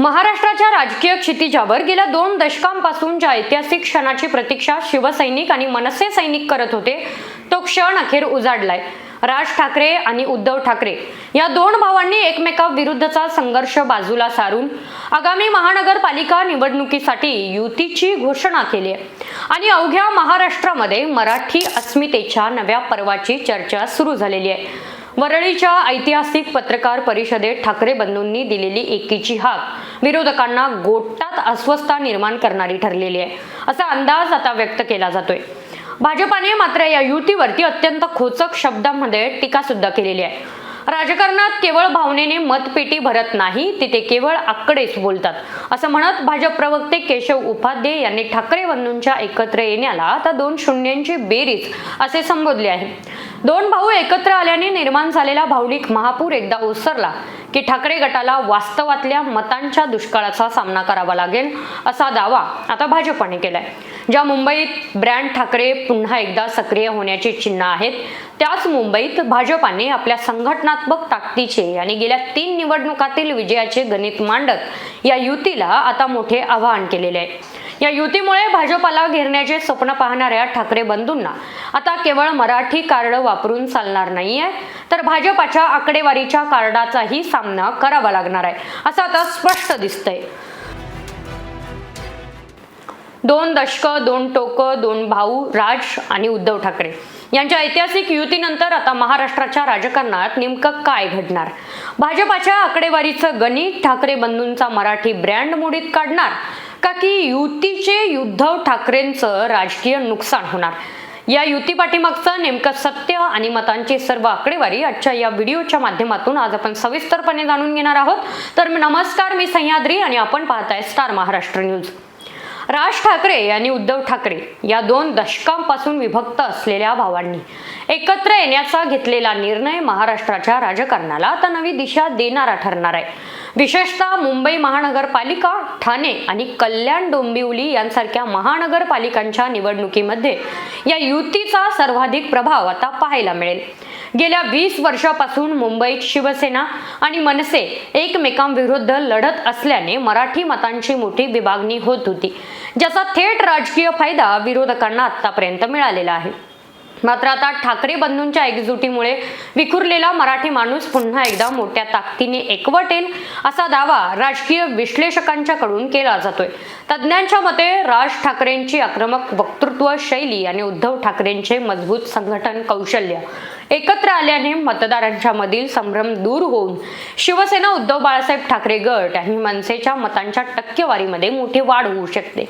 महाराष्ट्राच्या राजकीय क्षितिजावर गेल्या दोन दशकांपासून ज्या ऐतिहासिक क्षणाची प्रतीक्षा शिवसैनिक आणि मनसे सैनिक करत होते तो क्षण अखेर उजाडलाय. राज ठाकरे आणि उद्धव ठाकरे या दोन भावांनी एकमेकाविरुद्धचा संघर्ष बाजूला सारून आगामी महानगरपालिका निवडणुकीसाठी युतीची घोषणा केली आहे. आणि अवघ्या महाराष्ट्रामध्ये मराठी अस्मितेच्या नव्या पर्वाची चर्चा सुरू झालेली आहे. वरळीच्या ऐतिहासिक पत्रकार परिषदेत ठाकरे बंधूंनी दिलेली एकीची हाक विरोधकांना गोटात अस्वस्थता निर्माण करणारी ठरलेली आहे असा अंदाज आता व्यक्त केला जातोय. भाजपाने मात्र या युतीवरती अत्यंत खोचक शब्दांमध्ये टीका सुद्धा केलेली आहे. राजकारणात केवळ भावनेने मतपेटी भरत नाही तिथे केवळ आकडेच बोलतात असं म्हणत भाजप प्रवक्ते केशव उपाध्ये यांनी ठाकरे बंधूंच्या एकत्र येण्याला आता दोन शून्यांची बेरीज असे संबोधले आहे. दोन भाऊ एकत्र आल्याने निर्माण झालेला भावनिक महापूर एकदा ओसरला की ठाकरे गटाला वास्तवातल्या मतांच्या दुष्काळाचा सामना करावा लागेल असा दावा आता भाजपाने केलाय. ज्या मुंबईत ब्रँड ठाकरे पुन्हा एकदा सक्रिय होण्याची चिन्ह आहेत त्याच मुंबईत भाजपाने आपल्या संघटनात्मक ताकदीचे आणि गेल्या तीन निवडणुकातील विजयाचे गणित मांडत या युतीला आता मोठे आवाहन केलेले आहे. या युतीमुळे भाजपाला घेरण्याचे स्वप्न पाहणाऱ्या ठाकरे बंधूंना. आता केवळ मराठी कार्ड वापरून चालणार नाहीये तर भाजपाच्या आकडेवारीच्या कार्डाचाही सामना करावा लागणार आहे असं आता स्पष्ट दिसतंय. दोन दशक दोन टोक दोन भाऊ राज आणि उद्धव ठाकरे यांच्या ऐतिहासिक युतीनंतर आता महाराष्ट्राच्या राजकारणात नेमकं काय घडणार? भाजपाच्या आकडेवारीचं गणित ठाकरे बंधूंचा मराठी ब्रँड मोडीत काढणार? का की युतीचे उद्धव ठाकरेंचं राजकीय नुकसान होणार? या युती पाठीमागचं नेमकं सत्य आणि मतांची सर्व आकडेवारी आजच्या या व्हिडिओच्या माध्यमातून आज आपण सविस्तरपणे जाणून घेणार आहोत. तर नमस्कार मी सह्याद्री आणि आपण पाहताय स्टार महाराष्ट्र न्यूज. राज ठाकरे आणि उद्धव ठाकरे या दोन दशकांपासून विभक्त असलेल्या भावांनी एकत्र येण्याचा घेतलेला निर्णय महाराष्ट्राच्या राजकारणाला आता नवी दिशा देणारा ठरणार आहे. विशेषतः मुंबई महानगरपालिका ठाणे आणि कल्याण डोंबिवली यांसारख्या महानगरपालिकांच्या निवडणुकीमध्ये या युतीचा सर्वाधिक प्रभाव आता पाहायला मिळेल. गेल्या वीस वर्षापासून मुंबईत शिवसेना आणि मनसे एकमेकांविरुद्ध लढत असल्याने मराठी मतांची मोठी विभागणी होत होती ज्याचा थेट राजकीय फायदा विरोधकांना आतापर्यंत मिळालेला आहे. मात्र आता ठाकरे बंधूंच्या एकजुटीमुळे विखुरलेला मराठी माणूस पुन्हा एकदा मोठ्या ताकदीने एकवटेल असा दावा राजकीय विश्लेषकांच्याकडून केला जातोय. तज्ज्ञांच्या मते राज ठाकरेंची आक्रमक वक्तृत्व शैली आणि उद्धव ठाकरेंचे मजबूत संघटन कौशल्य एकत्र आल्याने मतदारांच्या मधील संभ्रम दूर होऊन शिवसेना उद्धव बाळासाहेब ठाकरे गट आणि मनसेच्या मतांच्या टक्केवारीमध्ये मोठी वाढ होऊ शकते.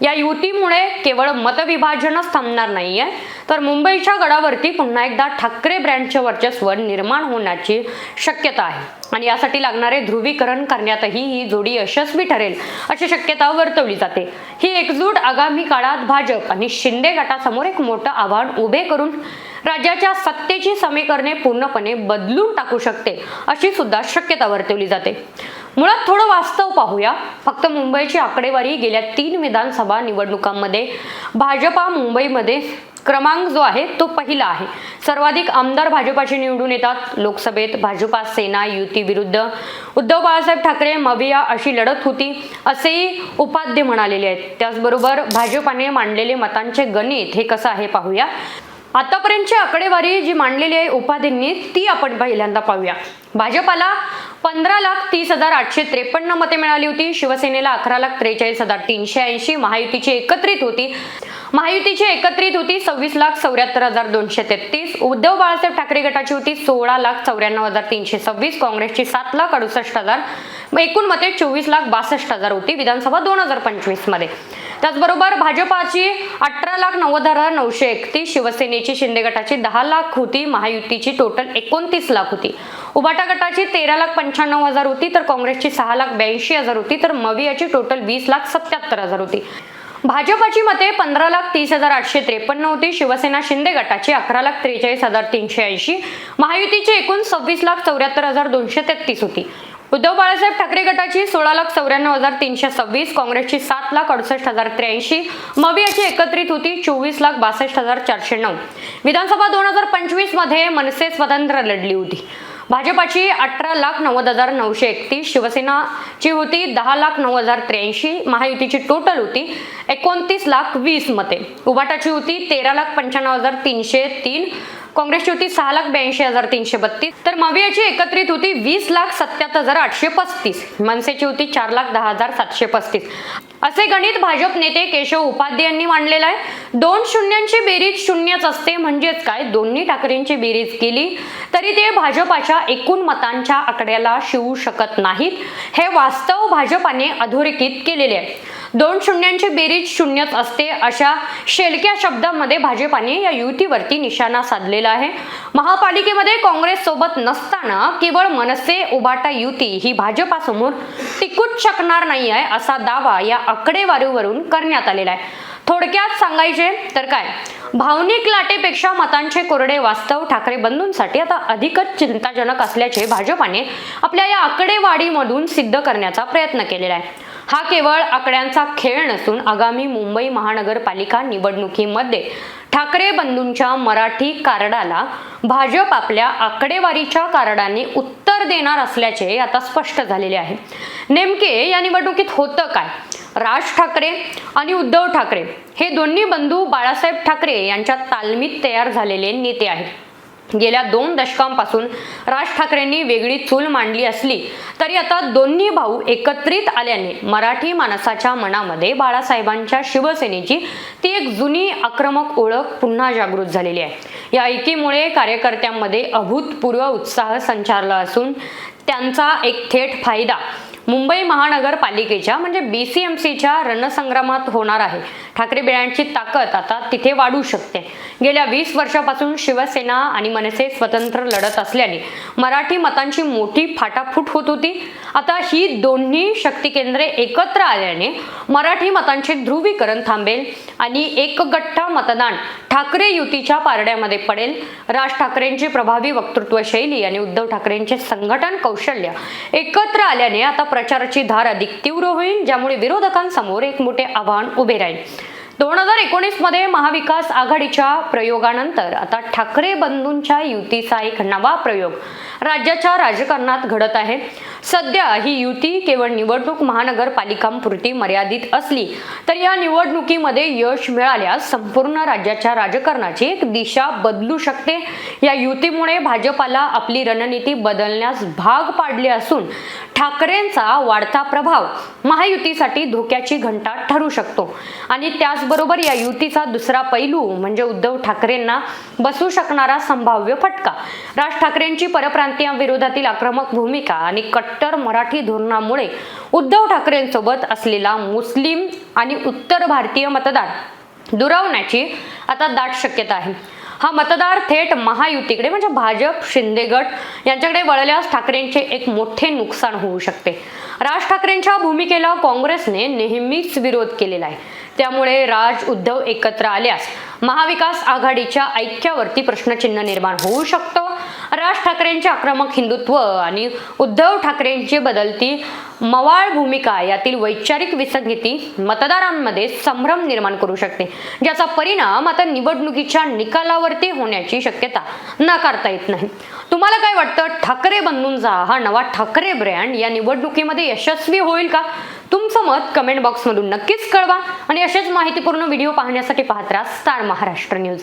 या युतीमुळे केवळ मतविभाजनच थांबणार नाहीये तर मुंबईच्या गडावरती पुन्हा एकदा ठाकरे ब्रँडचे वर्चस्व निर्माण होण्याची शक्यता आहे. आणि यासाठी लागणारे ध्रुवीकरण करण्यातही ही जोडी यशस्वी ठरेल अशी शक्यता वर्तवली जाते. ही एकजूट आगामी काळात भाजप आणि शिंदे गटासमोर एक मोठं आव्हान उभे करून राज्याच्या सत्तेची समीकरणे पूर्णपणे बदलून टाकू शकते अशी सुद्धा शक्यता वर्तवली जाते. मुळात थोडं वास्तव पाहूया. फक्त मुंबईची आकडेवारी गेल्या तीन विधानसभा निवडणुकांमध्ये भाजपा मुंबईमध्ये क्रमांक जो आहे तो पहिला आहे. सर्वाधिक आमदार भाजपाचे निवडून येतात. लोकसभेत भाजपा सेना युती विरुद्ध उद्धव बाळासाहेब ठाकरे मविया अशी लढत होती असेही उपाध्ये म्हणालेले आहेत. त्याचबरोबर भाजपाने मांडलेले मतांचे गणित हे कसं आहे पाहूया. आतापर्यंतची आकडेवारी जी मांडलेली आहे उपाधींनी ती आपण पहिल्यांदा पाहूया. भाजपाला पंधरा लाख तीस हजार आठशे त्रेपन्न मते मिळाली होती. शिवसेनेला अकरा लाख त्रेचाळीस हजार तीनशे ऐंशी. महायुतीची एकत्रित होती. महायुतीची एकत्रित होती सव्वीस लाख चौऱ्याहत्तर हजार दोनशे तेहतीस. उद्धव बाळासाहेब ठाकरे गटाची होती सोळा लाख चौऱ्याण्णव हजार तीनशे सव्वीस. काँग्रेसची सात लाख अडुसष्ट हजार. एकूण मते चोवीस लाख बासष्ट हजार होती. विधानसभा दोन हजार पंचवीसमध्ये. त्याचबरोबर भाजपाची अठरा लाख नव्वद हजार नऊशे एकतीस शिवसेनेची शिंदे गटाची दहा लाख होती महायुतीची टोटल एकोणतीस लाख होती. उबाटा गटाची तेरा लाख पंच्याण्णव हजार होती तर काँग्रेसची सहा लाख ब्याऐंशी हजार होती तर मवियाची टोटल वीस लाख सत्याहत्तर हजार होती. भाजपाची मते पंधरा लाख तीस हजार आठशे त्रेपन्न होती शिवसेना शिंदे गटाची अकरा लाख त्रेचाळीस हजार तीनशे ऐंशी महायुतीची एकूण सव्वीस लाख चौऱ्याहत्तर हजार दोनशे तेहतीस होती. उद्धव बाळासाहेब ठाकरे गटाची सोळा लाख चौऱ्याण्णव हजार तीनशे सव्वीस काँग्रेसची सात लाख अडुसष्ट हजार त्र्याऐंशी मवियाची एकत्रित होती चोवीस लाख बासष्ट हजार चारशे नऊ. विधानसभा दोन हजार पंचवीसमध्ये मनसे स्वतंत्र लढली होती. भाजपाची अठरा लाख नव्वद हजार नऊशे एकतीस शिवसेनाची होती दहा लाख नऊ हजार त्र्याऐंशी महायुतीची टोटल होती एकोणतीस लाख वीस मते. उबाटाची होती तेरा लाख पंच्याण्णव हजार तीनशे तीन काँग्रेसची होती सहा लाख ब्याऐंशी हजार तीनशे बत्तीस तर मवियाची एकत्रित होती वीस लाख सत्याहत्तर हजार आठशे पस्तीस मनसेची होती चार लाख दहा हजार सातशे पस्तीस. असे गणित भाजप नेते केशव उपाध्ये यांनी मांडलेलं आहे. दोन शून्यांची बेरीज शून्यच असते म्हणजेच काय? दोन्ही ठाकरेंची बेरीज केली तरी ते भाजपाच्या एकूण मतांच्या आकड्याला शिवू शकत नाहीत. हे वास्तव भाजपाने अधोरेखित केलेले आहे. दोन शून्यांची बेरीज शून्यच असते अशा शेलक्या शब्दांमध्ये भाजपाने या युतीवरती निशाणा साधलेला आहे. महापालिकेमध्ये काँग्रेस सोबत नसताना केवळ मनसे उभाटा युती ही भाजपासमोर टिकूच शकणार नाही आहे असा दावा या आकडेवारीवरून करण्यात आलेला आहे. थोडक्यात सांगायचे तर काय? भावनिक लाटेपेक्षा मतांचे कोरडे वास्तव ठाकरे बंधूंसाठी आता अधिकच चिंताजनक असल्याचे भाजपाने आपल्या या आकडेवाढीमधून सिद्ध करण्याचा प्रयत्न केलेला आहे. हा केवळ आकड्यांचा खेळ नसून आगामी मुंबई महानगरपालिका निवडणुकीमध्ये ठाकरे बंधूंच्या मराठी कार्डाला भाजप आपल्या आकडेवारीच्या कार्डाने उत्तर देणार असल्याचे आता स्पष्ट झालेले आहे. नेमके या निवडणुकीत होतं काय? राज ठाकरे आणि उद्धव ठाकरे हे दोन्ही बंधू बाळासाहेब ठाकरे यांच्या तालमीत तयार झालेले नेते आहेत. गेल्या दोन दशकांपासून राज ठाकरेंनी वेगळी चूल मांडली असली तरी आता दोन्ही भाऊ एकत्रित आल्याने मराठी माणसाच्या मनामध्ये बाळासाहेबांच्या शिवसेनेची ती एक जुनी आक्रमक ओळख पुन्हा जागृत झालेली आहे. या ऐकीमुळे कार्यकर्त्यांमध्ये अभूतपूर्व उत्साह संचारला असून त्यांचा एक थेट फायदा मुंबई महानगरपालिकेच्या म्हणजे बी सी एम सीच्या रणसंग्रामात होणार आहे. ठाकरे बिळांची ताकद आता तिथे वाढू शकते. गेल्या वीस वर्षापासून शिवसेना आणि मनसे स्वतंत्र लढत असल्याने मराठी मतांची मोठी फाटाफूट होत होती. आता ही दोन्ही शक्ती केंद्रे एकत्र आल्याने मराठी मतांचे ध्रुवीकरण थांबेल आणि एकगठ्ठा मतदान ठाकरे युतीच्या पारड्यामध्ये पडेल. राज ठाकरेंची प्रभावी वक्तृत्व शैली आणि उद्धव ठाकरेंचे संघटन कौशल्य एकत्र आल्याने आता प्रचाराची धार अधिक तीव्र होईल ज्यामुळे विरोधकांसमोर एक मोठे आव्हान उभे राहील. दोन हजार एकोणीसमध्ये महाविकास आघाडीच्या प्रयोगानंतर आता ठाकरे बंधूंच्या युतीचा एक नवा प्रयोग राज्याच्या राजकारणात घडत आहे. सध्या ही युती केवळ निवडणूक महानगरपालिकांपुरती मर्यादित असली तर या निवडणुकीमध्ये यश मिळाल्यास संपूर्ण राज्याच्या राजकारणाची एक दिशा बदलू शकते. या युतीमुळे भाजपाला आपली रणनीती बदलण्यास भाग पाडले असून ठाकरेंचा वाढता प्रभाव महायुतीसाठी धोक्याची घंटा ठरू शकतो. आणि त्याचबरोबर या युतीचा दुसरा पैलू म्हणजे उद्धव ठाकरेंना बसू शकणारा संभाव्य फटका. राज ठाकरेंची परप्रांतीयांविरोधातील आक्रमक भूमिका आणि कट्टर मराठी धोरणामुळे उद्धव ठाकरेंसोबत असलेला मुस्लिम आणि उत्तर भारतीय मतदार दुरावण्याची आता दाट शक्यता आहे. हा मतदार थेट महायुतीकडे म्हणजे भाजप शिंदे गट यांच्याकडे वळल्यास ठाकरेंचे एक मोठे नुकसान होऊ शकते. राज ठाकरेंच्या भूमिकेला काँग्रेसने नेहमीच विरोध केलेला आहे. त्यामुळे राज उद्धव एकत्र आल्यास महाविकास आघाडीच्या ऐक्यावरती प्रश्नचिन्ह निर्माण होऊ शकतं. राज ठाकरेंचे आक्रमक हिंदुत्व आणि उद्धव ठाकरेंची बदलती मवाळ भूमिका यातील वैचारिक विसंगती मतदारांमध्ये संभ्रम निर्माण करू शकते ज्याचा परिणाम आता निवडणुकीच्या निकालावरती होण्याची शक्यता नाकारता येत नाही. तुम्हाला काय वाटतं? ठाकरे बंधूंचा हा नवा ठाकरे ब्रँड या निवडणुकीमध्ये यशस्वी होईल का? तुमचं मत कमेंट बॉक्समधून नक्कीच कळवा आणि असेच माहितीपूर्ण व्हिडिओ पाहण्यासाठी पाहत राहा स्टार महाराष्ट्र न्यूज